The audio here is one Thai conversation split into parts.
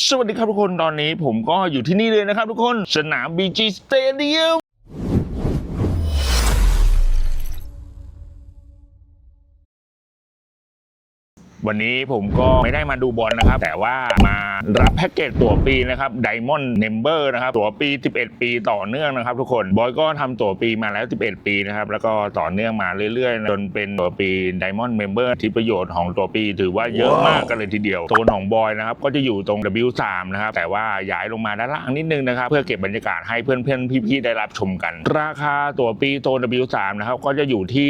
สวัสดีครับทุกคนตอนนี้ผมก็อยู่ที่นี่เลยนะครับทุกคน สนาม BG Stadium วันนี้ผมก็ไม่ได้มาดูบอลนะครับ แต่ว่ามารับแพ็กเกจตั๋วปีนะครับ Diamond Member นะครับตั๋วปี 11 ปีต่อเนื่องนะครับ ทุกคนบอยก็ทำตั๋วปีมาแล้ว 11 ปีนะครับ แล้วก็ต่อเนื่องมาเรื่อยๆ จนเป็นตั๋วปี Diamond Member ที่ประโยชน์ของตั๋วปี ถือว่าเยอะมากกันเลยทีเดียวโซนของบอยนะครับก็จะอยู่ตรง W3 นะครับแต่ว่าย้ายลงมาด้านล่างนิดนึงนะครับเพื่อเก็บบรรยากาศให้เพื่อนๆพี่ๆได้รับชมกัน ราคาตั๋วปีโซน W3 นะครับก็จะอยู่ที่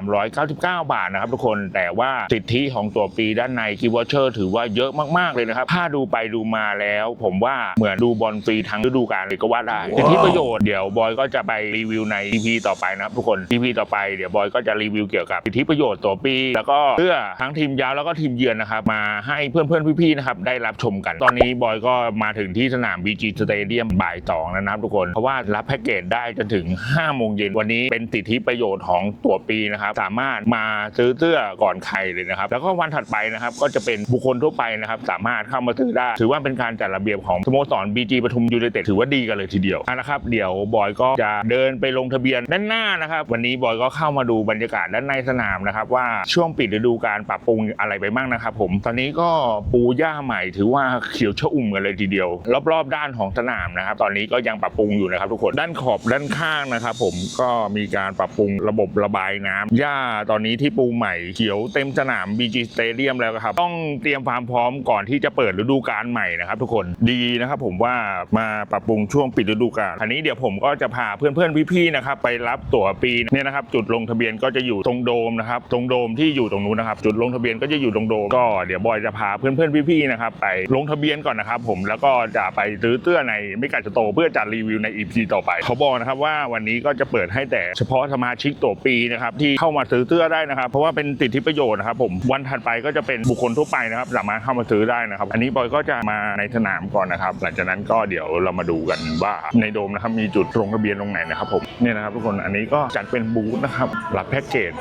3,399 บาทนะครับทุกคนแต่ว่าสิทธิของตั๋วปีด้านในกิวอเชอร์ถือว่าเยอะมากๆเลยนะครับ ถ้าดูไปดูมาแล้ว ผมว่าเหมือนดูบอลฟรีทั้งฤดูกาลเลยก็ว่าได้สิทธิประโยชน์เดี๋ยวบอยก็จะไปรีวิวใน EP ต่อไปนะครับทุกคน EP ต่อไปเดี๋ยวบอยก็จะรีวิวเกี่ยวกับสิทธิประโยชน์ตั๋วปี แล้วก็เพื่อทั้งทีมยาวแล้วก็ทีมเยือนนะครับมาให้เพื่อนๆพี่ๆนะครับได้รับชมกัน ตอนนี้บอยก็มาถึงที่สนาม BG Stadium บ่ายสองแล้วนะครับทุกคนเพราะว่ารับแพ็กเกจได้จนถึง5โมงเย็นวันนี้เป็นสิทธิประโยชน์ของตั๋วปีนะครับสามารถมาซื้อเสื้อก่อนใครเลยนะครับแล้วก็วันถัดไปนะครับก็จะเป็นบุคคลทั่วไปนะครับสามารถเข้ามาซื้อได้ ถือว่าเป็นการจัดระเบียบของสโมสร BG ปทุมยูไนเต็ดถือว่าดีกันเลยทีเดียวเอาละครับเดี๋ยวบอยก็จะเดินไปลงทะเบียนด้านหน้านะครับ วันนี้บอยก็เข้ามาดูบรรยากาศด้านในสนามนะครับว่าช่วงปิดฤดูการปรับปรุงอะไรไปบ้างนะครับ ผมตอนนี้ก็ปูหญ้าใหม่ ถือว่าเขียวชอุ่มกันเลยทีเดียว รอบๆด้านของสนามนะครับ ตอนนี้ก็ยังปรับปรุงอยู่นะครับทุกคนด้านขอบด้านข้างนะครับ ผมก็มีการปรับปรุงระบบระบายน้ำหญ้าตอนนี้ที่ปูใหม่เขียวเต็มสนามบี BG Stadium แล้วครับ ต้องเตรียมความพร้อมก่อนที่จะเปิดฤดูกาลใหม่นะครับทุกคนดีนะครับผมว่ามาปรับปรุงช่วงปิดฤดูกาลอันนี้เดี๋ยวผมก็จะพาเพื่อนๆพี่ๆนะครับไปรับตั๋วปีเนี่ยนะครับจุดลงทะเบียนก็จะอยู่ตรงโดมนะครับตรงโดมที่อยู่ตรงนู้นนะครับจุดลงทะเบียนก็จะอยู่ตรงโดมก็เดี๋ยวบอยจะพาเพื่อนๆพี่ๆนะครับไปลงทะเบียนก่อนนะครับผมแล้วก็จะไปซื้อเสื้อในไม่กัดจะโตเพื่อจัดรีวิวใน EP ต่อไปเขาบอกนะครับว่าวันนี้ก็จะเปิดให้แต่เฉพาะสมาชิกตั๋วปีนะครับที่เข้ามาซื้อเสื้อได้นะครับ เพราะว่าเป็นสิทธิประโยชน์นะครับผมวันถัดไปก็จะเป็นบุคคลทั่วไปนะครับ สามารถเข้ามาซื้อได้นะครับ อันนี้บอยก็จะมาในสนามก่อนนะครับ หลังจากนั้นก็เดี๋ยวเรามาดูกันว่าในโดมนะครับมีจุดลงทะเบียนตรงไหนนะครับผมเนี่ยนะครับทุกคนอันนี้ก็จัดเป็นบูธนะครับรับแพ็กเกจ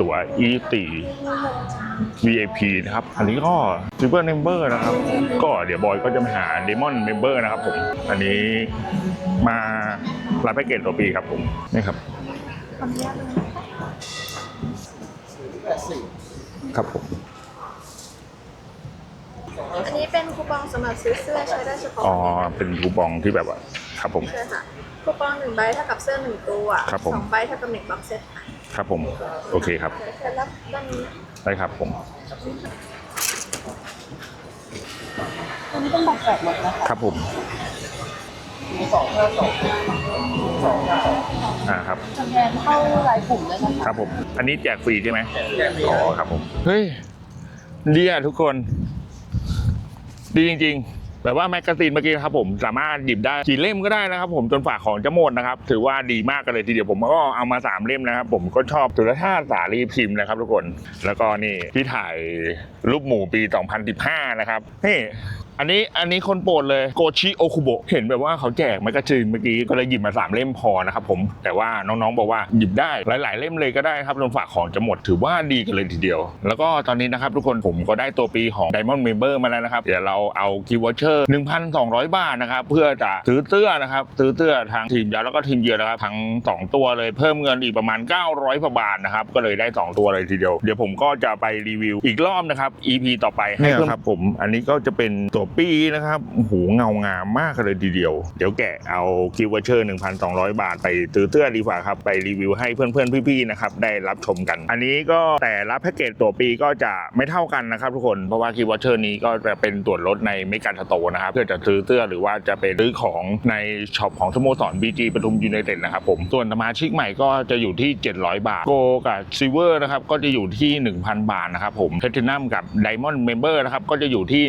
ตั๋ว e ตี VIP นะครับ อันนี้ก็ Silver Member นะครับ ก็เดี๋ยวบอยก็จะมาหา Demon Member นะครับผม อันนี้มารับแพ็กเกจตัวปีครับผม นี่ครับ ครับผมอันนี้เป็นคูปองสำหรับซื้อเสื้อใช้ได้เฉพาะอ๋อเป็นคูปองที่แบบว่าครับผมใช่ค่ะคูปองหนึ่งใบเท่ากับเสื้อหนึ่งตัวครับผมสองใบเท่ากับหนึ่งบ็อกเซตค่ะครับผมโอเคครับเดี๋ยวจะรับด้านนี้ได้ครับผมอันนี้เป็นบัตรแจกหมดนะคะครับผมอ่า ครับสแกนเข้ารายกลุ่มได้นะคะครับผม อันนี้แจกฟรีใช่ไหมอ๋อครับผม เฮ้ยดีอะทุกคน ดีจริง ๆ แบบว่าแมกกาซีนเมื่อกี้นะครับผมสามารถหยิบได้กี่เล่มก็ได้นะครับ ผมจนฝากของจะหมดนะครับ ถือว่าดีมากกันเลยทีเดียวผมก็เอามาสามเล่มนะครับ ผมก็ชอบสุรชาติสารีพิมพ์นะครับ ทุกคน แล้วก็นี่ที่ถ่ายรูปหมู่ปี 2015 นะครับนี่ อันนี้อันนี้คนโปรดเลยโกชิโอคุโบเห็นแบบว่าเขาแจกแมกกาซีนเมื่อกี้ก็เลยหยิบมาสามเล่มพอนะครับผมแต่ว่าน้องๆบอกว่าหยิบได้หลายๆ เล่มเลยก็ได้ครับจนฝากของจะหมดถือว่าดีกันเลยทีเดียว แล้วก็ตอนนี้นะครับทุกคนผมก็ได้ตัวปีของ Diamond Member มาแล้วนะครับ เดี๋ยวเราเอาคีย์วอเชอร์1,200 บาทนะครับ เพื่อจะซื้อเสื้อนะครับซื้อเสื้อทางทีมยาวแล้วก็ทีมเยือนนะครับทั้ง 2 ตัวเลยเพิ่มเงินอีกประมาณ 900กว่าบาทนะครับก็เลยได้ 2 ตัวเลยทีเดียว เดี๋ยวผมก็จะไปรีวิวอีกรอบนะครับ EP ต่อไปให้เพื่อนครับผม อันนี้ก็จะเป็นตัวปีนะครับโอ้โหเงางามมากเลยทีเดียว เดี๋ยวแกะเอาคีย์วอเชอร์ 1,200 บาทไปซื้อเสื้อดีกว่าครับ ไปรีวิวให้เพื่อนๆ พี่ๆนะครับได้รับชมกัน อันนี้ก็แต่ละแพ็กเกจตัวปีก็จะไม่เท่ากันนะครับทุกคนเพราะว่าคีย์วอเชอร์นี้ก็จะเป็นส่วนลดในเมกาสโตนะครับเพื่อจะซื้อเสื้อหรือว่าจะไปซื้อของในช็อปของสโมสร BG ปทุมยูไนเต็ดนะครับผมส่วนสมาชิกใหม่ก็จะอยู่ที่ 700 บาทโกกับซิเวอร์นะครับก็จะอยู่ที่ 1,000 บาทนะครับผมเพทินัมกับไดมอนด์เมมเบอร์นะครับก็จะอยู่ที่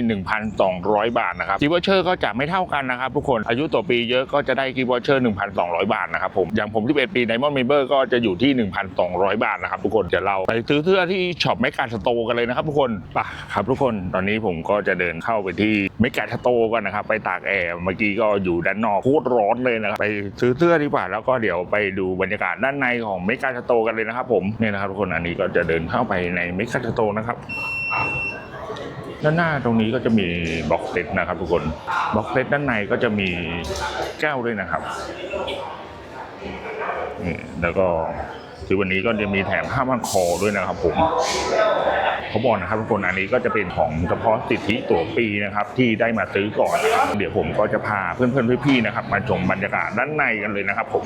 1,200บาทนะครับคีย์วอเชอร์ก็จะไม่เท่ากันนะครับทุกคนอายุต่อปีเยอะก็จะได้คีย์วอเชอร์1,200 บาทนะครับผมอย่างผม11ปีไดมอนด์เมมเบอร์ก็จะอยู่ที่ 1,200 บาทนะครับทุกคนเดี๋ยวเราไปซื้อเสื้อที่ช็อปเมกาสโตกันเลยนะครับทุกคนไปครับทุกคนตอนนี้ผมก็จะเดินเข้าไปที่เมกาสโตกันนะครับไปตากแอร์เมื่อกี้ก็อยู่ด้านนอกโคตรร้อนเลยนะครับไปซื้อเสื้อดีกว่าแล้วก็เดี๋ยวไปดูบรรยากาศด้านในของเมกาสโตกันเลยนะครับผมเนี่ยนะครับทุกคนอันนี้ก็จะเดินเข้าไปในเมกาสโตนะครับ ด้านหน้าตรงนี้ก็จะมีบ็อกเซตนะครับทุกคนบ็อกเซตด้านในก็จะมีแก้วด้วยนะครับนี่แล้วก็คือวันนี้ก็จะมีแถมผ้าพันคอด้วยนะครับผมเขาบอกนะครับทุกคนอันนี้ก็จะเป็นของเฉพาะสิทธิตั๋วปีนะครับที่ได้มาซื้อก่อนนะครับเดี๋ยวผมก็จะพาเพื่อนๆพี่ๆนะครับ มาชมบรรยากาศด้านในกันเลยนะครับผม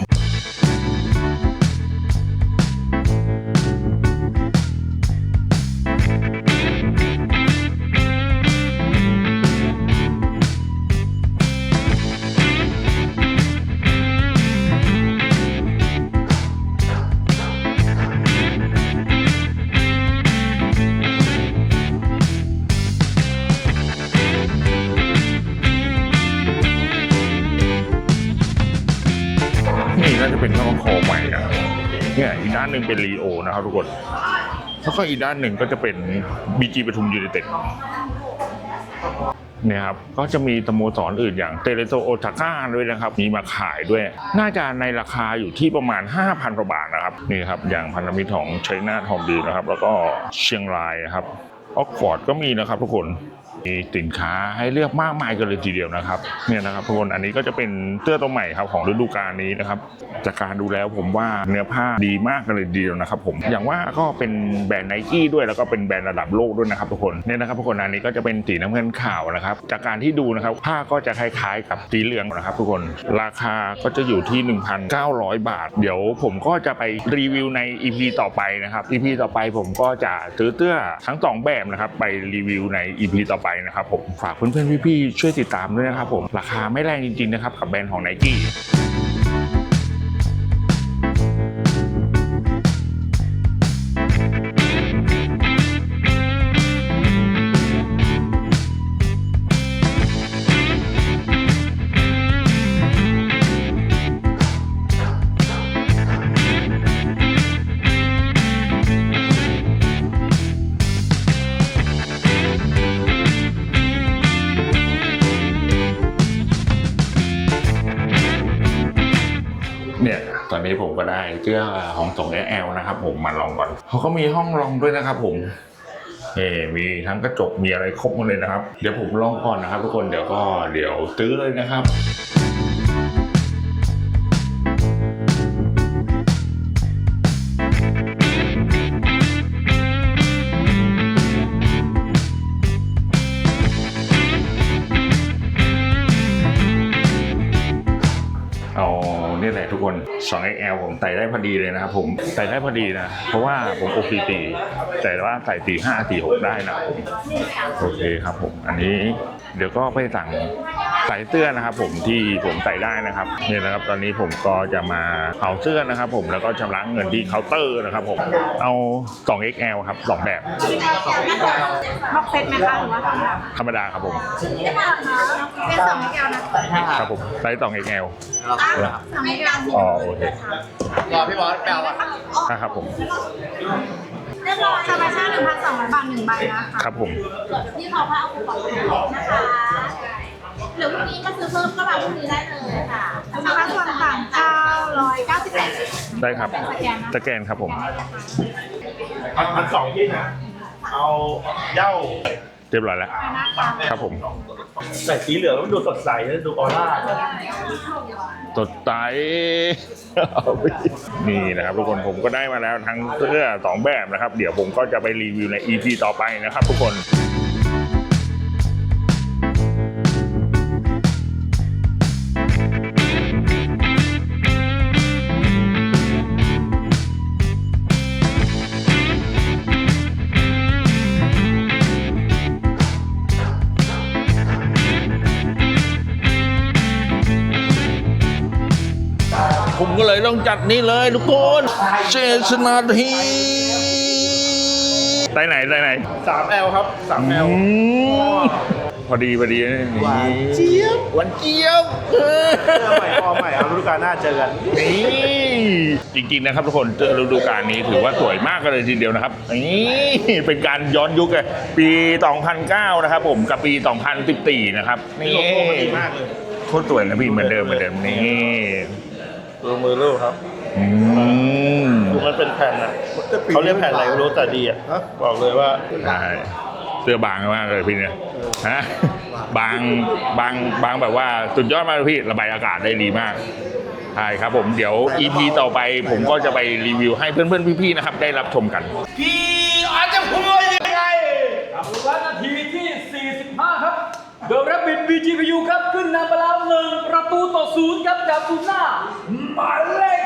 งเป็นรีโอนะครับทุกคนแล้วก็อีกด้านหนึ่งก็จะเป็นบีจีปทุมยูไนเต็ดเนี่ยครับ ก็จะมีสโมสรอื่นอย่างเตเลโซโอซาก้าด้วยนะครับ มีมาขายด้วย น่าจะในราคาอยู่ที่ประมาณ 5,000กว่าบาทนะครับ นี่ครับ อย่างพันธมิตรของชัยนาทองดีนะครับ แล้วก็เชียงรายนะครับ ออกฟอร์ดก็มีนะครับทุกคน มีสินค้าให้เลือกมากมายกันเลยทีเดียวนะครับเนี่ยนะครับทุกคนอันนี้ก็จะเป็นเสื้อตัวใหม่ครับของฤดูกาลนี้นะครับจากการดูแล้วผมว่าเนื้อผ้าดีมากกันเลยทีเดียวนะครับผมอย่างว่าก็เป็นแบรนด์ไนกี้ด้วยแล้วก็เป็นแบรนด์ระดับโลกด้วยนะครับทุกคนเนี่ยนะครับทุกคนอันนี้ก็จะเป็นสีน้ำเงินขาวนะครับจากการที่ดูนะครับผ้าก็จะคล้ายๆ กับสีเหลืองนะครับทุกคนราคาก็จะอยู่ที่ 1,900 บาท เดี๋ยวผมก็จะไปรีวิวใน EP ต่อไปนะครับ EP ต่อไปผมก็จะซื้อเสื้อทั้งสองแบบนะครับไปรีวิวใน EP ต่อไปนะครับผมฝากเพื่อนๆพี่ๆช่วยติดตามด้วยนะครับผมราคาไม่แรงจริงๆนะครับกับแบรนด์ของ n ตอนนี้ผมก็ได้เสื้อของส่ง XL นะครับ ผมมาลองก่อนเขาก็มีห้องลองด้วยนะครับ ผมเอมีทั้งกระจกมีอะไรครบหมดเลยนะครับ เดี๋ยวผมลองก่อนนะครับ ทุกคนเดี๋ยวก็เดี๋ยวซื้อเลยนะครับ 2XL ผมใส่ได้พอดีเลยนะครับผมใส่ได้พอดีนะ เพราะว่าผมโอ p ตีแต่ว่าใส่ตีห้าตีหกได้นะผมโอเคครับผม อันนี้เดี๋ยวก็ไปสั่งใส่เสื้อนะครับ ผมที่ผมใส่ได้นะครับเนี่ยนะครับ ตอนนี้ผมก็จะมาเอาเสื้อนะครับ ผมแล้วก็ชำระเงินที่เคาน์เตอร์นะครับ ผมเอา 2XL ครับสองแบบบ็อกเซตไหมคะหรือว่าธรรมดาธรรมดาครับผมเป็นสองแก้วนะครับผมไซส์ 2XL สองแก้วอ๋อโอเครอพี่บอสแปลว่าครับผม ธรรมชาติหนึ่งพันสองร้อยบาทหนึ่งใบนะคะครับผมที่เขาพาเอาคูปองนะคะหรือพรุ่งนี้มาซื้อเพิ่มก็มาพรุ่งนี้ได้เลยค่ะธรรมส่วนต่างเก้าร้อยเก้าสิบแปดได้ครับสแกนนะสแกนครับผมมันสองที่นะเอาเหย้า เรียบร้อยแล้ว ครับผม ใส่สีเหลืองแล้วมันดูสดใสแล้วดูออร่าสดใส นี่นะครับทุกคนผมก็ได้มาแล้วทั้งเสื้อสองแบบนะครับ เดี๋ยวผมก็จะไปรีวิวใน EP ต่อไปนะครับทุกคน ก็เลยต้องจัดนี่เลยทุกคนเจสนาทีไตไหนไตไหนสามแอลครับสามแอลอืมพอดีพอดีนี่หวานเจี๊ยบหวานเจี๊ยบเออเสื้อใหม่ฟอร์มใหม่ครับฤดูกาลหน้าเจอกันนี่จริงๆนะครับทุกคนเจอฤดูกาลนี้ถือว่าสวยมากกันเลยทีเดียวนะครับนี่เป็นการย้อนยุคเลยปี 2009 นะครับผมกับปี 2014 นะครับนี่โลโก้มันดีมากเลยโคตรสวยนะพี่เหมือนเดิมเหมือนเดิมนี่ ดูมือลูกครับอืมดูมันเป็นแผ่นอะเขาเรียกแผ่นอะไรไม่รู้แต่ดีอะบอกเลยว่าใช่เสื้อบางมากเลยพี่เนี่ยฮะบางบางบางแบบว่าสุดยอดมากเลยพี่ระบายอากาศได้ดีมากใช่ครับผมเดี๋ยว EP ต่อไปผมก็จะไปรีวิวให้เพื่อนๆพี่ๆนะครับ ได้รับชมกันพี่อาจจะพูดยังไง ครับและนาทีที่ 45 ครับ เดอะแรบบิทบี จีพยูครับขึ้นนำไปแล้วหนึ่งประตูต่อศูนย์ครับจากซูน่าหมายเลข